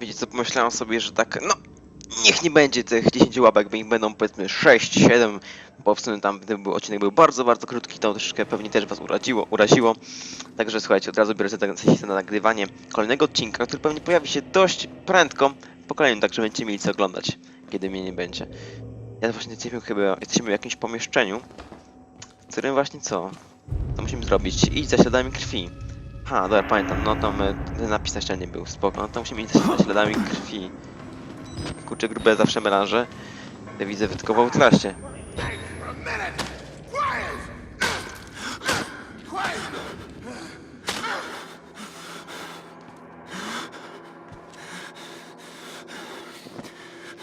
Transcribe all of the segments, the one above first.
Wiecie co, pomyślałem sobie, że tak, no, niech nie będzie tych 10 łapek, ich będą powiedzmy 6, 7, bo w sumie tam był odcinek był bardzo, bardzo krótki, to troszeczkę pewnie też was uraziło, uraziło. Także słuchajcie, od razu biorę się na nagrywanie kolejnego odcinka, który pewnie pojawi się dość prędko po kolejnym, tak że będziecie mieli co oglądać, kiedy mnie nie będzie. Ja właśnie jesteśmy chyba, jesteśmy w jakimś pomieszczeniu, w którym właśnie co? Co musimy zrobić? Iść za śladami krwi. Ha, dobra, pamiętam, no tam napis na ścianie był, spoko, no to musimy za śladami krwi. Kurczę, grube zawsze melanże. Ja widzę wytkował traście. A!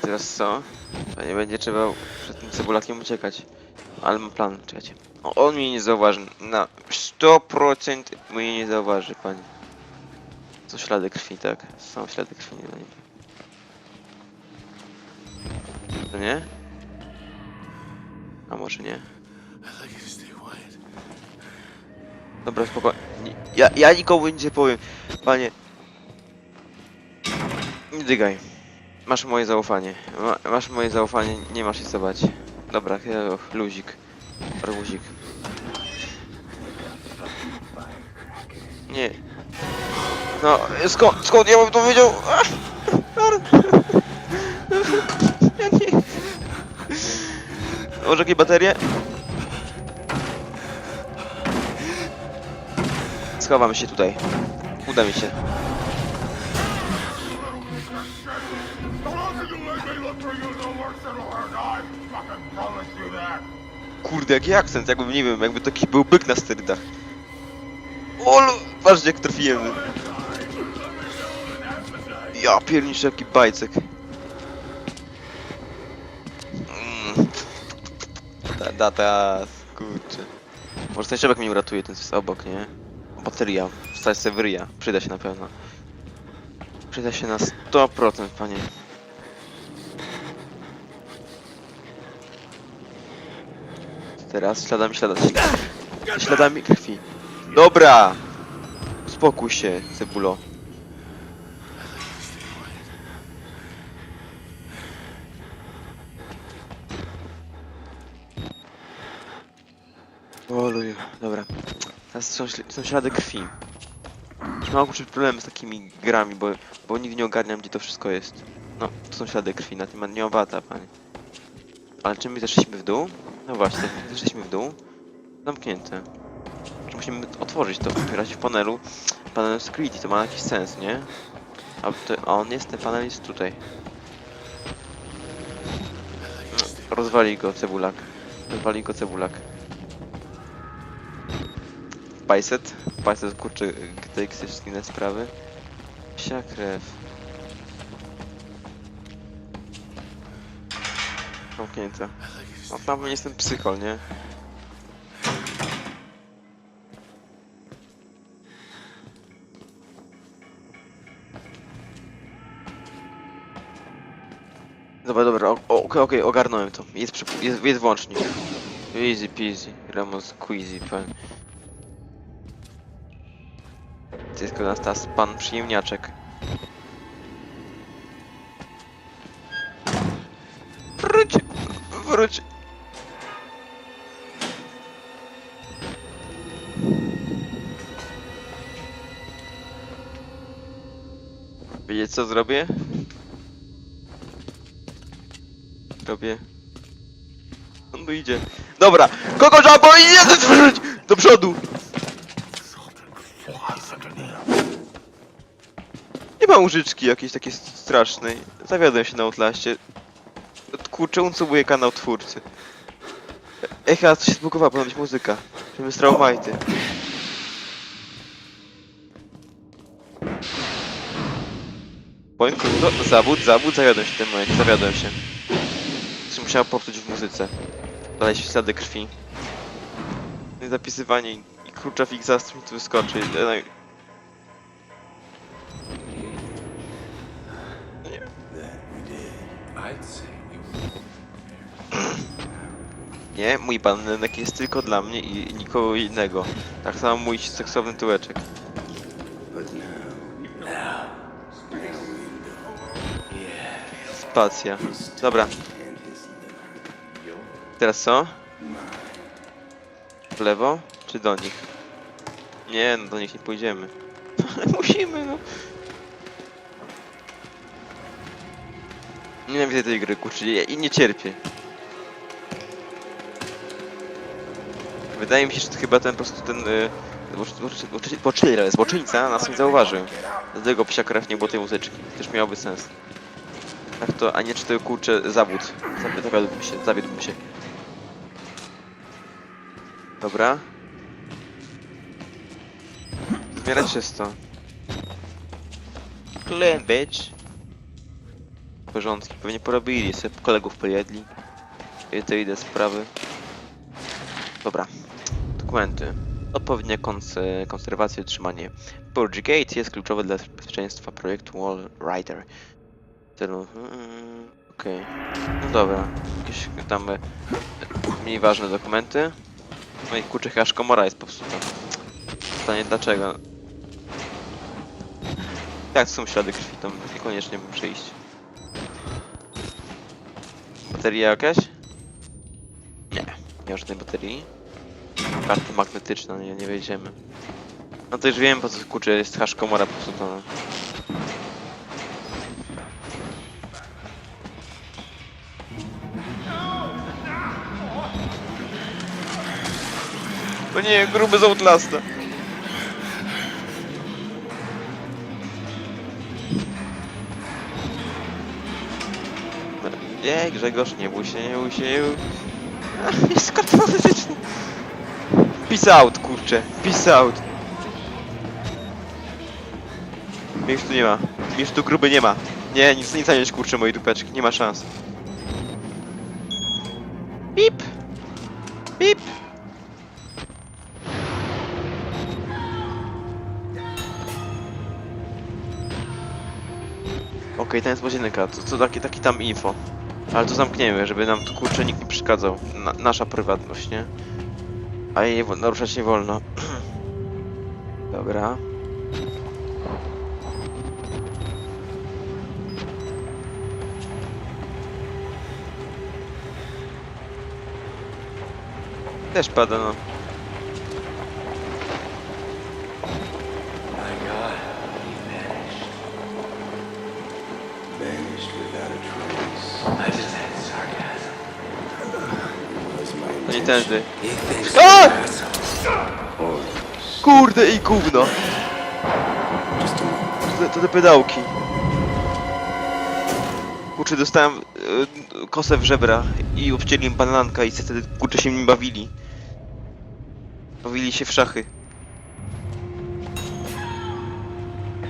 Teraz co? To nie będzie trzeba przed tym cebulakiem uciekać. Ale mam plan, czekajcie. O, on mnie nie zauważy. Na 100% mnie nie zauważy, panie. Są ślady krwi, tak? Są ślady krwi na nim. To nie? A może nie? Dobra, spokojnie. Ja, ja nikomu nic nie powiem. Panie. Nie dygaj. Masz moje zaufanie. Ma, masz moje zaufanie, nie masz się co bać. Dobra, luzik. Arbuzik. Nie. No, skąd, skąd ja bym to wiedział? Może jakieś baterie? Schowam się tutaj. Uda mi się. Kurde, jaki akcent, jakby nie wiem, jakby taki był byk na sterydach. Olu, patrzcie jak trafiłem. Ja pierniczę jaki bajcek. Mm. Da, da, kurczę. Może ten szebek mnie uratuje, ten jest obok, nie? Bateria, wstać ryja. Przyda się na pewno. Przyda się na 100%, panie. Teraz śladami, śladami, śladami krwi. Dobra! Spokój się, cebulo. Oluju, dobra. Teraz są, są ślady krwi. Mam kurczę problemy z takimi grami, bo, bo nigdy nie ogarniam gdzie to wszystko jest. No, to są ślady krwi, na tym nie obata, panie. Ale czy my zeszliśmy w dół? No właśnie, zeszliśmy w dół. Zamknięte. Musimy otworzyć to w razie w panelu? Panel security, to ma jakiś sens, nie? A, on jest, ten panel jest tutaj. No, Rozwali go cebulak. Rozwali go cebulak. Pajset. Pajset, GTX wszystkie inne sprawy. Psia krew. Zamknięte. No tam jestem psychol, nie? Dobra, dobra, okej, okej, ogarnąłem to. Jest, przy, jest, jest włącznik. Easy peasy, Ramos Queasy, pan. Tylko nas teraz pan przyjemniaczek. Wróć! Wróć! Wiecie co zrobię? Robię. On tu idzie. Dobra! Kogo żabo idzie! Wróć! Do przodu! Nie ma użyczki jakiejś takiej strasznej. Zawiodłem się na Outlaście. Kurczę, unsubuje kanał twórcy. Ej, chyba coś się zbugowało, powinna być muzyka. Żeby Straumajty. Powiem krótko, zawód, zawód, zawiodłem się w tym momencie, się. Coś musiałem powtórzyć w muzyce. Dalej ślady krwi. No Zapisywanie i kurcza fixa mi tu wyskoczy. No i- Nie, mój bananek jest tylko dla mnie i nikogo innego. Tak samo mój seksowny tyłeczek. Spacja. Dobra. Teraz co? W lewo? Czy do nich? Nie, no do nich nie pójdziemy. Ale musimy, no. Nienawidzę tej gry, kurczę, ja i nie cierpię. Wydaje mi się, że to chyba ten po prostu ten... Y, złoczyńca nas nie zauważył. Dlatego psia krew nie było tej muzyczki. Też miałoby sens. Tak to, a nie czy to kurczę zawód. Zawi- Zawiódłbym się, zawiódłbym się. Dobra. W miarę czysto. Clean bitch. Porządki, pewnie porobili, sobie kolegów pojedli. I to idę sprawy. Dobra. Dokumenty. Odpowiednia kons konserwacja i utrzymanie. Purge Gate jest kluczowe dla bezpieczeństwa projektu Wall Rider. Celu. Mm, Okej. No dobra. Jakieś tam e, mniej ważne dokumenty. No i kurczę, chyba komora jest popsuta. Pytanie dlaczego? Tak, są ślady krwi, niekoniecznie muszę iść. Bateria jakaś? Nie, nie ma żadnej baterii. Karta magnetyczna, nie, nie wejdziemy. No to już wiem po co kurczę jest hash komora popsuta. no. To nie, gruby z Outlasta. Nie, Grzegorz, nie bój się, nie bój się. Ach, Jest karta magnetyczna. Peace out, kurczę. Peace out. Mnie tu nie ma. Mnie już tu gruby nie ma. Nie, nic nie zająć, kurczę, mojej dupeczki. Nie ma szans. Pip. Ten jest łazienka. To, to taki, taki tam info. Ale to zamkniemy, żeby nam tu kurczę nikt nie przeszkadzał. Na, nasza prywatność, nie? A jej naruszać nie wolno. Dobra. Też pada, no. To nie tędy. Kurde i gówno! To, te- to te pedałki. Kurczę, dostałem y, kosę w żebra i obcięli im bananka i wtedy kurczę się nim bawili. Bawili się w szachy.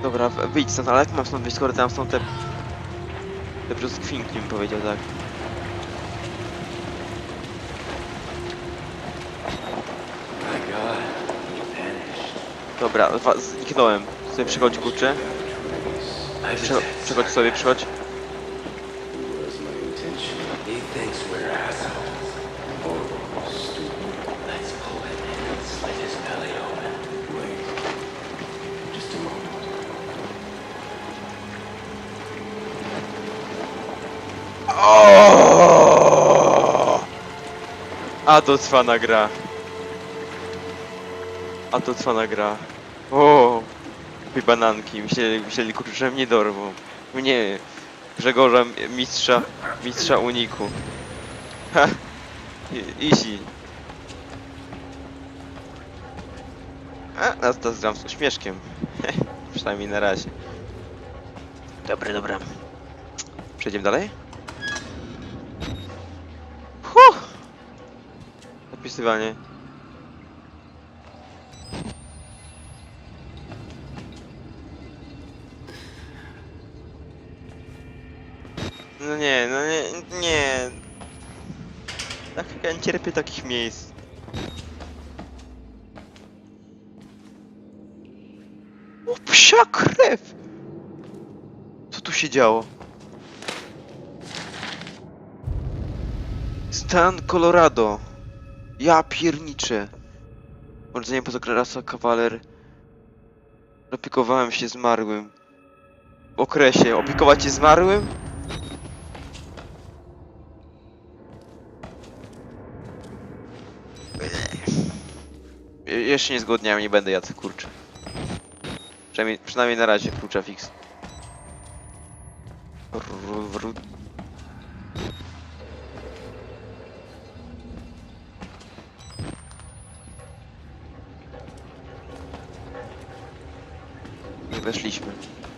Dobra, w- wyjdź stąd, ale jak mam stąd wyjść, skoro tam są te... Te brzoskwinki, bym powiedział, tak. Dobra, zniknąłem. Sobie przychodź, kurczę. Prze had przychodź sobie, przychodź. O! A to cwana gra. A to cwana gra. O! Kupi bananki. Myśleli, myśleli kurczę, że mnie dorwą. Mnie. Grzegorza, mistrza, mistrza uniku. Ha! Easy. A, nas to zgram z uśmieszkiem. Przynajmniej na razie. Dobra, dobra. Przejdziemy dalej? Huh! Zapisywanie. No nie, no nie, nie. Tak, ja nie cierpię takich miejsc. O, psia krew! Co tu się działo? Stan Colorado. Ja pierniczę. Mordzenie pozokrasa kawaler. Opiekowałem się zmarłym. W okresie. Opiekować się zmarłym? Jeszcze nie zgodniałem, nie będę jadł, kurczę. Przynajmniej, przynajmniej na razie, klucza fix. Weszliśmy.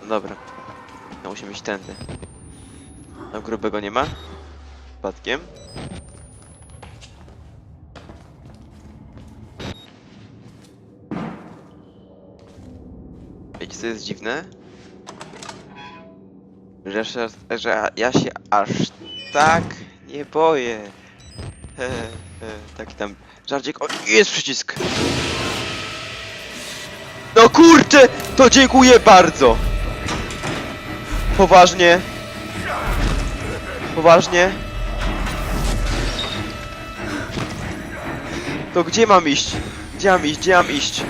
No dobra. No musimy iść tędy. A grubego nie ma? Przypadkiem? Wiecie co jest dziwne? Że, że ja się aż tak nie boję. He, he, taki tam żarcik. O, jest przycisk! To dziękuję bardzo! Poważnie? Poważnie? To gdzie mam iść? Gdzie mam iść? Gdzie mam iść?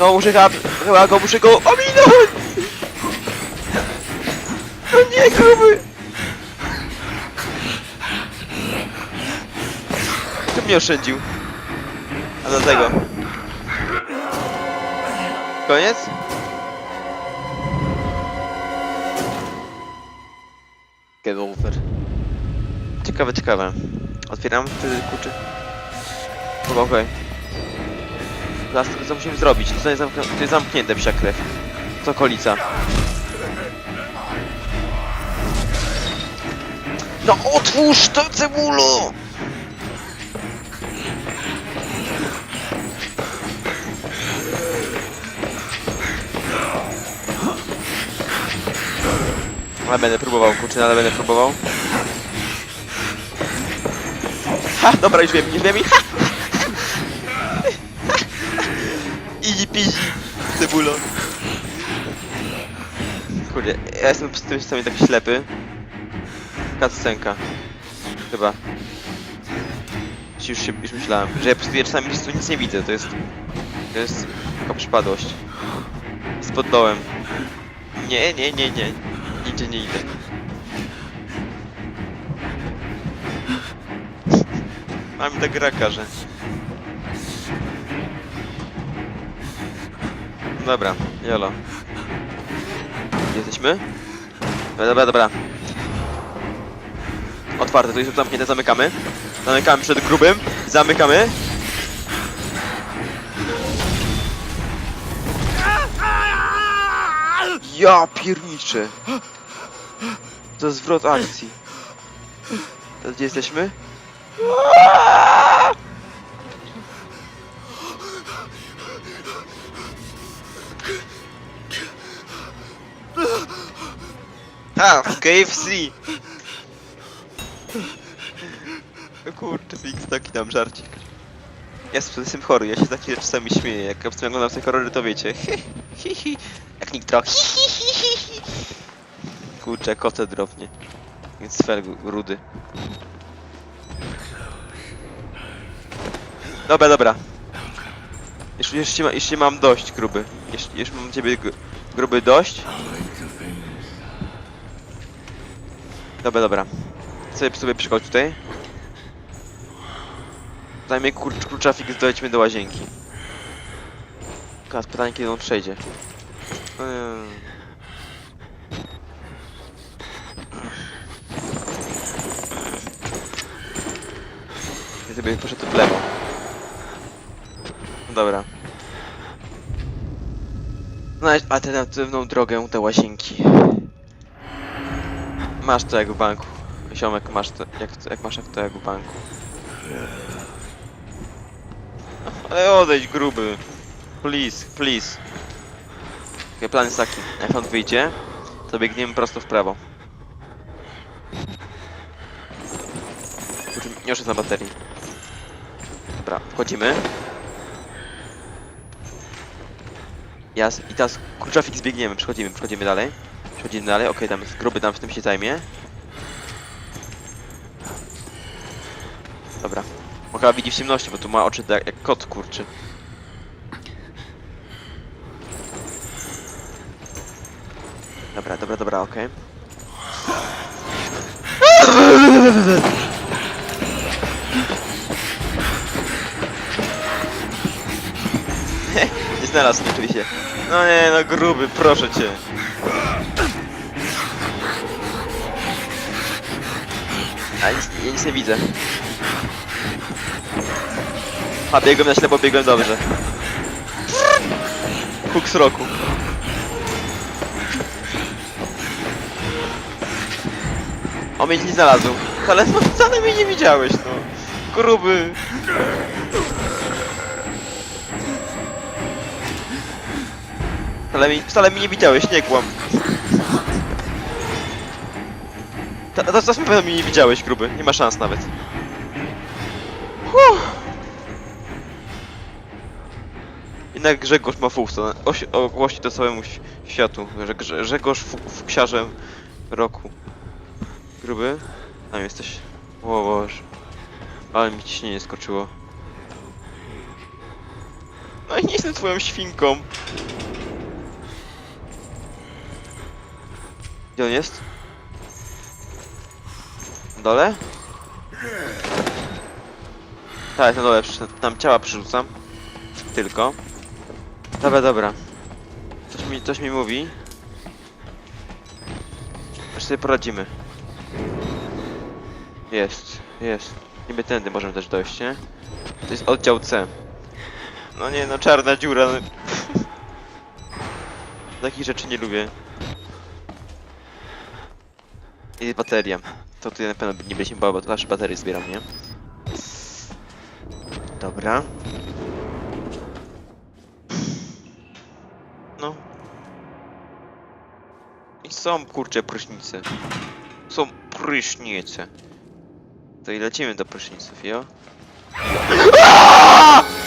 No muszę chyba, chyba go muszę go ominąć! No nie gruby! Kto mnie oszczędził? A dlatego. Koniec? Get over. Ciekawe, ciekawe. Otwieram wtedy. Chyba okej. Teraz tylko co musimy zrobić? To jest, zamknię to jest zamknięte psia krew. To okolica. No otwórz to cebulo! Ale będę próbował, kurczę, ale będę próbował. Ha, dobra, już wiem, już wiem ha! Easy peasy, cebulo. Kurde, ja jestem z tym systemem taki ślepy. Cutscenka. Chyba. Już, się, już myślałem, że ja po prostu ja czasami prostu nic nie widzę, to jest... To jest taka przypadłość. Spod dołem. Nie, nie, nie, nie. Nigdzie nie idę. Mam tak raka, że... Dobra, jolo. Jesteśmy? Dobra, dobra, dobra. Otwarte, to jest zamknięte, zamykamy. Zamykamy przed grubym, zamykamy. Ja pierniczę. To zwrot akcji. Teraz gdzie jesteśmy? A, w KFC! O kurczę, Fix, taki tam żarcik. Ja jestem chory, ja się za chwilę czasami śmieję. Jak obecnie oglądam te horrory, to wiecie. Hi, hi, hi. Jak nikt trochę. Kurczę, kotę drobnie. Więc felg rudy. Dobra, dobra. Już, już, ma, już mam dość, gruby. Już, już mam ciebie, gr- gruby, dość. Dobra, dobra. Sobie, sobie przychodź tutaj. Zajmie kur, kluczafik, dojdźmy do łazienki. Teraz pytanie, kiedy on przejdzie. Eee. Ja sobie poszedł w lewo. No Dobra. Znajdź alternatywną drogę do łazienki. Masz to jak w banku. Ziomek, masz to, jak, jak masz to jak w banku. Ale odejdź gruby. Please, please. Okay, plan jest taki. Jak on wyjdzie, to biegniemy prosto w prawo. Już na baterii. Dobra, wchodzimy. Jas, i teraz kurczafik zbiegniemy, przechodzimy, przechodzimy dalej. Przechodzimy dalej, okej, tam jest gruby, tam w tym się zajmie. Dobra. On chyba widzi w ciemności, bo tu ma oczy jak, jak kot, kurczy. Dobra, dobra, dobra, okej. znalazł mnie oczywiście. No nie, no gruby, proszę cię. A nic, ja nic nie widzę. A biegłem na ślepo, biegłem dobrze. Huk roku. On mnie nie znalazł. Ale no wcale mnie nie widziałeś, no. Gruby. Wcale mi, wcale mi nie widziałeś, nie kłam. Teraz na pewno mnie nie widziałeś, gruby. Nie ma szans nawet. Huh. Jednak Grzegorz ma fuchsa. Ogłosi to całemu światu, że Grze- Grzegorz fu- fuksiarzem roku. Gruby? Tam jesteś. O Boże. Ale mi ciśnienie skoczyło. No i nie jestem twoją świnką. Gdzie on jest? Na dole? Tak, jest na dole, tam ciała przerzucam. Tylko. Dobra, dobra. Coś mi, coś mi mówi. Już sobie poradzimy. Jest, jest. Niby tędy możemy też dojść, nie? To jest oddział C. No nie, no czarna dziura. No. Takich rzeczy nie lubię. I bateria. To tutaj na pewno nie byliśmy, bo zawsze baterie zbieram, nie? Dobra. No. I są kurcze prysznice. Są prysznice. To i lecimy do pryszniców, jo?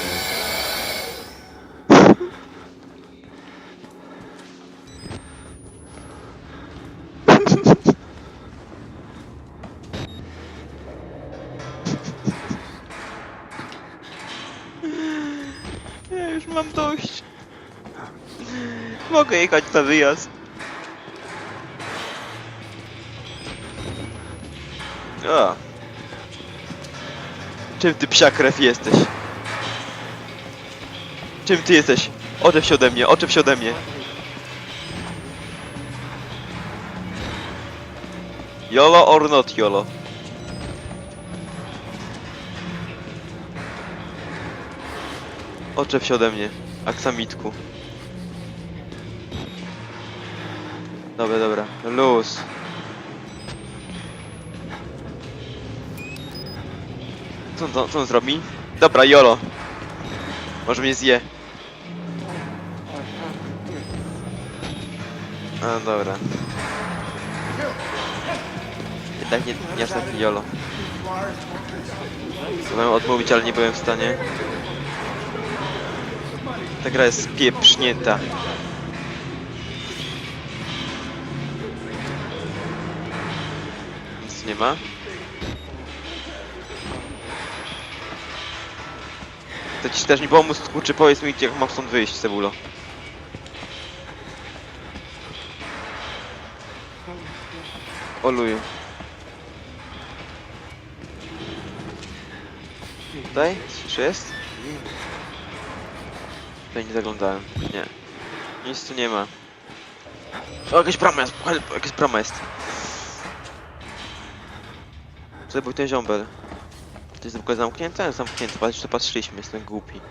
Mogę jechać na wyjazd. Czym ty psia krew jesteś? Czym ty jesteś? Oczep się ode mnie, oczep się ode mnie. YOLO or not YOLO? Oczep się ode mnie, aksamitku. Dobra, dobra, luz. Co co, co on zrobi? Dobra, YOLO. Może mnie zje. A, dobra. Jednak nie, nie aż tak YOLO. Chciałem odmówić, ale nie byłem w stanie. Ta gra jest pieprznięta. Ma. To ci też nie pomóc, kurczę, powiedz mi, jak mam stąd wyjść, Cebulo. Oluju. Tutaj? Czy jest? Tutaj nie zaglądałem. Nie. Nic tu nie ma. O, jakaś brama jest! Help, jakaś brama jest! Co był ten ziombel? To jest w zamknięte? Zamknięte, patrz, co patrzyliśmy, jestem głupi.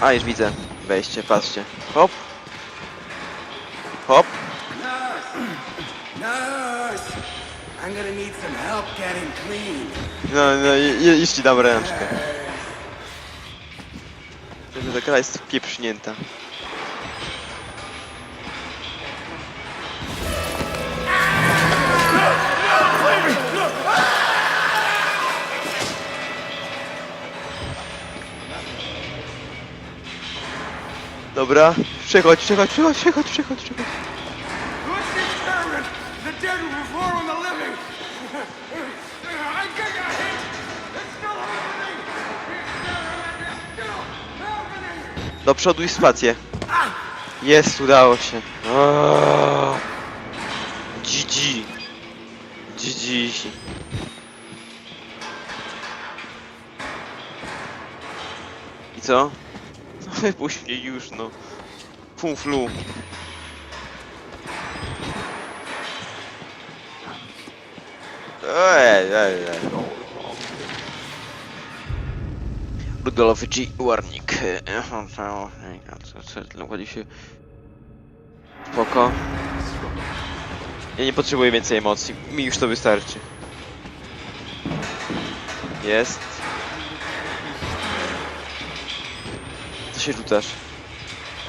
A, już widzę. Wejście, patrzcie. Hop. Hop. No, no, już ci dam ręczkę. Ta gra jest pieprznięta. Dobra, przechodź, przechodź, przechodź, przechodź, przechodź, przechodź. I. Do przodu i spację. Jest, udało się. GG. GG. co? Mnie już, no. Funflu. Ej, ej, ej. Rudolf G. Warnik. Dokładnie się... Spoko. Ja nie potrzebuję więcej emocji. Mi już to wystarczy. Jest. Co się rzucasz?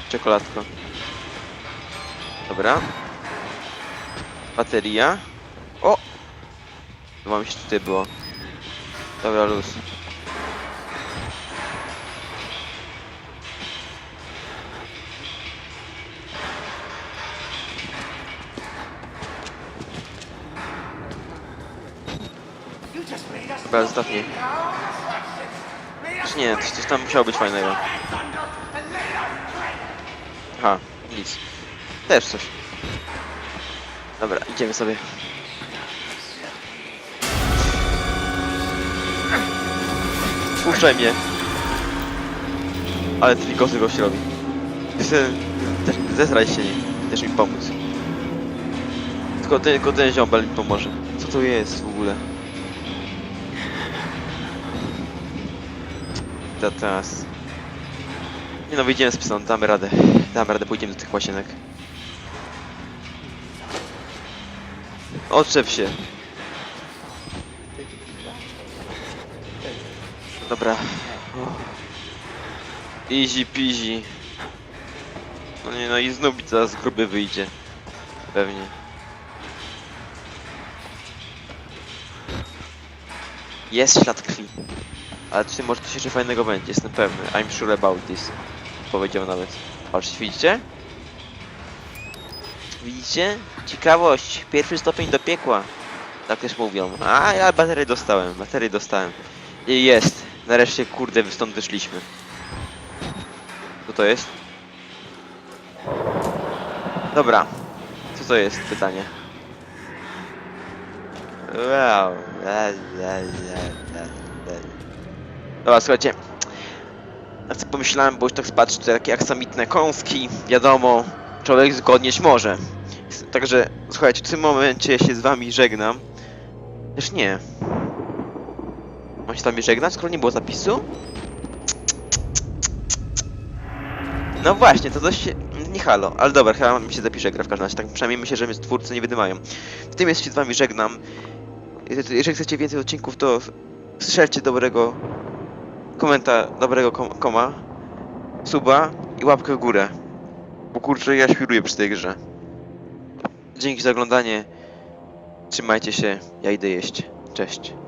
Czekoladko. Dobra. Bateria. O! Chyba mi się tutaj było. Dobra, luz. Chyba ostatni. Czy nie, coś, coś tam musiało być fajnego. Aha, nic. Też coś. Dobra, idziemy sobie. Puszczaj mnie. Ale trikoty gość robi. Chcę... Też, zesraj się nim. Chcesz mi pomóc. Tylko ten, tylko ten ziombel mi pomoże. Co to jest w ogóle? To teraz. Nie no, wyjdziemy z psem, damy radę. Damy radę, pójdziemy do tych łasienek. Odczep się. Dobra. Easy peasy. No nie no i znów zaraz gruby wyjdzie. Pewnie. Jest ślad krwi. Ale tutaj może coś jeszcze fajnego będzie, jestem pewny. I'm sure about this. Powiedział nawet. Patrzcie, widzicie? Widzicie? Ciekawość. Pierwszy stopień do piekła. Tak też mówią. A ja baterię dostałem, baterię dostałem. I jest. Nareszcie kurde stąd wyszliśmy. Co to jest? Dobra. Co to jest? Pytanie. Wow. Dobra, słuchajcie. Ja sobie pomyślałem, bo już tak patrzę, tutaj takie aksamitne kąski, wiadomo, człowiek zgodnieć może. Także, słuchajcie, w tym momencie ja się z wami żegnam. Też nie. Mam się z wami żegnać, skoro nie było zapisu? No właśnie, to dość się... Nie halo, ale dobra, chyba mi się zapisze gra w każdym razie, tak przynajmniej myślę, że mnie twórcy nie wydymają. W tym jest się z wami żegnam. Jeżeli chcecie więcej odcinków, to strzelcie dobrego komentarz, dobrego kom koma, suba i łapkę w górę. Bo kurczę, ja świruję przy tej grze. Dzięki za oglądanie. Trzymajcie się, ja idę jeść. Cześć.